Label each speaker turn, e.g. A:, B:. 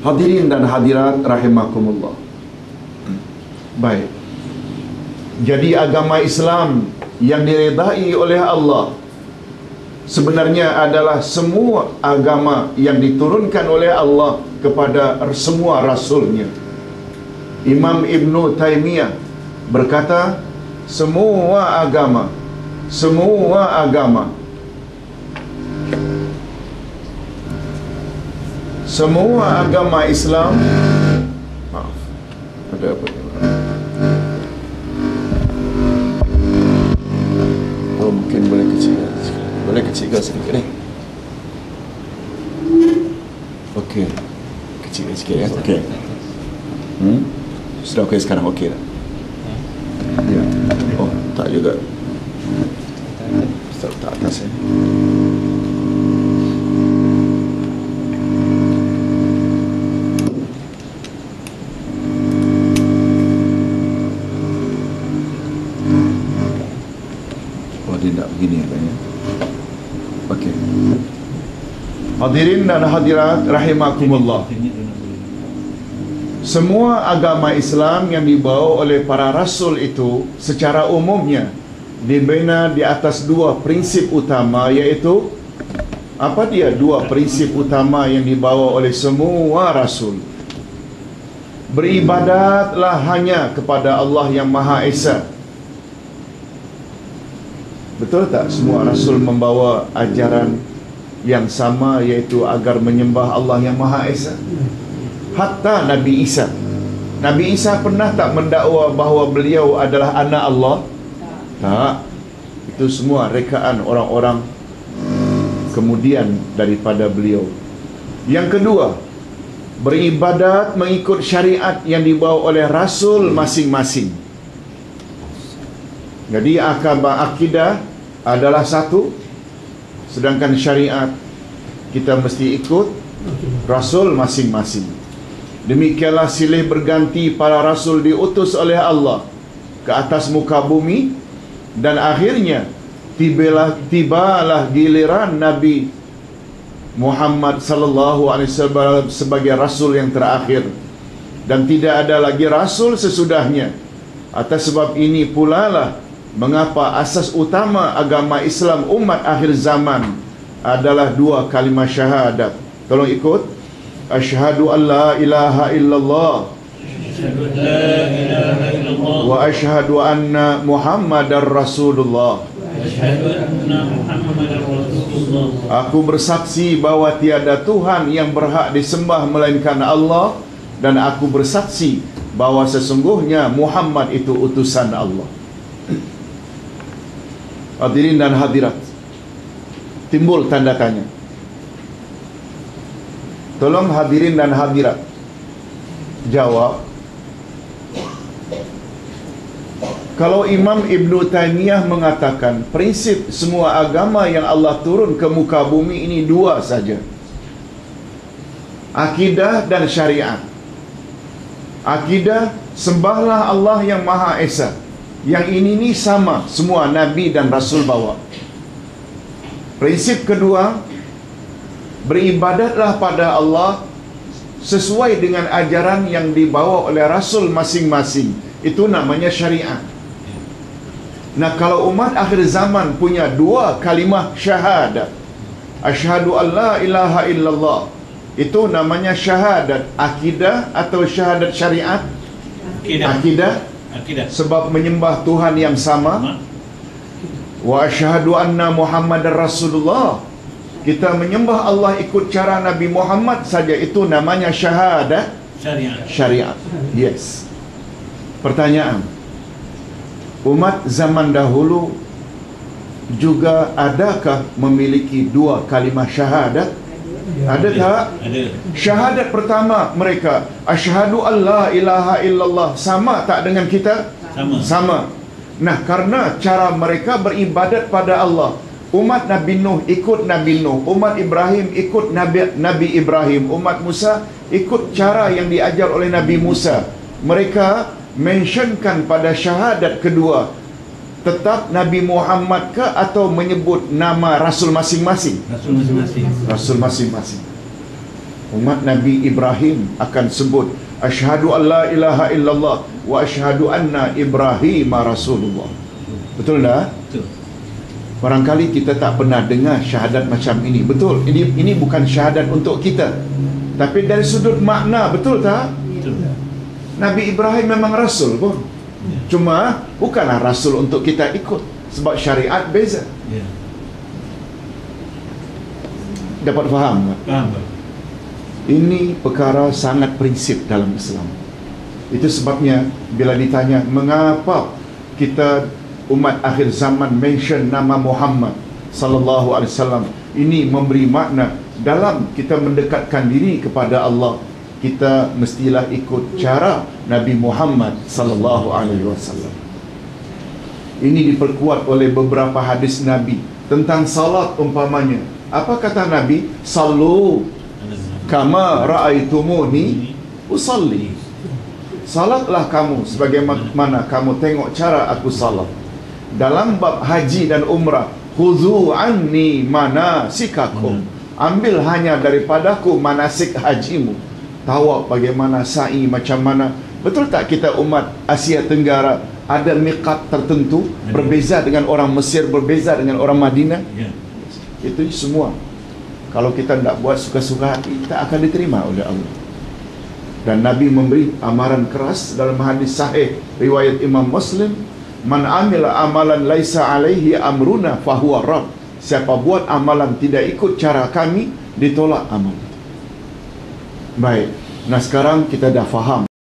A: Hadirin dan hadirat rahimakumullah. Baik. Jadi agama Islam yang diredai oleh Allah sebenarnya adalah semua agama yang diturunkan oleh Allah kepada semua rasulnya. Imam Ibn Taymiyah berkata semua agama semua agama semua agama Islam maaf ada apa ni? Oh mungkin boleh kecil boleh kecilkan sedikit ni? Okey. Kecil sikit ya. Okey. Hmm? Sudah okey sekarang? Okey dah? Ya. Oh tak juga. Ustaz tak atas ya Oh dia tak begini katanya. Okey. Hadirin dan hadirat rahimakumullah. Semua agama Islam yang dibawa oleh para rasul itu secara umumnya dibina di atas dua prinsip utama iaitu apa dia dua prinsip utama yang dibawa oleh semua rasul? Beribadatlah hanya kepada Allah yang Maha Esa Betul tak semua rasul membawa ajaran yang sama iaitu agar menyembah Allah yang Maha Esa? Hatta Nabi Isa. Nabi Isa pernah tak mendakwa bahawa beliau adalah anak Allah? Tak. Itu semua rekaan orang-orang kemudian daripada beliau. Yang kedua, beribadat mengikut syariat yang dibawa oleh rasul masing-masing. Jadi akidah adalah satu sedangkan syariat kita mesti ikut rasul masing-masing. Demikianlah silih berganti para rasul diutus oleh Allah ke atas muka bumi dan akhirnya tibalah tibalah giliran Nabi Muhammad sallallahu alaihi wasallam sebagai rasul yang terakhir dan tidak ada lagi rasul sesudahnya. Atas sebab ini pula lah mengapa asas utama agama Islam umat akhir zaman adalah dua kalimah syahadat. Tolong ikut. Asyhadu an la ilaha illallah. Wa asyhadu anna Muhammadar Rasulullah. Aku bersaksi bahwa tiada Tuhan yang berhak disembah melainkan Allah dan aku bersaksi bahwa sesungguhnya Muhammad itu utusan Allah. Hadirin dan hadirat. Timbul tanda tanya. Tolong hadirin dan hadirat jawab. Kalau Imam Ibn Taymiyah mengatakan prinsip semua agama yang Allah turun ke muka bumi ini dua saja. Akidah dan syariat. Akidah sembahlah Allah yang Maha Esa. Yang ini ni sama semua nabi dan rasul bawa. Prinsip kedua beribadatlah pada Allah sesuai dengan ajaran yang dibawa oleh rasul masing-masing. Itu namanya syariat. Nah kalau umat akhir zaman punya dua kalimah syahadat Asyhadu an la ilaha illallah Itu namanya syahadat akidah atau syahadat syariat
B: Akidah
A: Akidah
B: Akidah.
A: Sebab menyembah Tuhan yang sama. Wa asyhadu anna Muhammadar Rasulullah. Kita menyembah Allah ikut cara Nabi Muhammad saja. Itu namanya syahadat
B: Syariat.
A: Syariat. Yes. Pertanyaan. Umat zaman dahulu juga adakah memiliki dua kalimah syahadat? Ada. tak?
B: Ada.
A: Syahadat pertama mereka Asyhadu an la ilaha illallah. Sama tak dengan kita?
B: Sama.
A: Sama. Nah karena cara mereka beribadat pada Allah. Umat Nabi Nuh ikut Nabi Nuh. Umat Ibrahim ikut Nabi, Nabi Ibrahim. Umat Musa ikut cara yang diajar oleh Nabi Musa. Mereka mentionkan pada syahadat kedua Tetap Nabi Muhammad ke atau menyebut nama Rasul masing-masing
B: Rasul masing-masing
A: Rasul masing-masing Umat Nabi Ibrahim akan sebut Ashhadu an la ilaha illallah wa ashhadu anna Ibrahim Rasulullah. Betul tak?
B: Betul.
A: Barangkali kita tak pernah dengar syahadat macam ini. Betul. Ini ini bukan syahadat untuk kita. Tapi dari sudut makna, betul tak?
B: Betul.
A: Nabi Ibrahim memang rasul pun. Cuma bukanlah rasul untuk kita ikut sebab syariat beza.
B: Ya.
A: Dapat faham tak?
B: Faham?
A: Ini perkara sangat prinsip dalam Islam. Itu sebabnya bila ditanya mengapa kita umat akhir zaman mention nama Muhammad sallallahu alaihi wasallam ini memberi makna dalam kita mendekatkan diri kepada Allah kita mestilah ikut cara Nabi Muhammad sallallahu alaihi wasallam. Ini diperkuat oleh beberapa hadis Nabi tentang salat umpamanya. Apa kata Nabi? Sallu kama ra'aitumuni usalli. Salatlah kamu sebagaimana kamu tengok cara aku salat. Dalam bab haji dan umrah, khuzu anni manasikakum. Ambil hanya daripadaku manasik hajimu. Tawaf bagaimana, sa'i macam mana. Betul tak kita umat Asia Tenggara ada miqat tertentu berbeza dengan orang Mesir, berbeza dengan orang Madinah?
B: Ya.
A: Itu semua kalau kita tidak buat suka-suka hati tak akan diterima oleh Allah dan Nabi memberi amaran keras dalam hadis sahih riwayat Imam Muslim man amila amalan laisa alaihi amruna fahuwa rad siapa buat amalan tidak ikut cara kami ditolak amal baik nah sekarang kita dah faham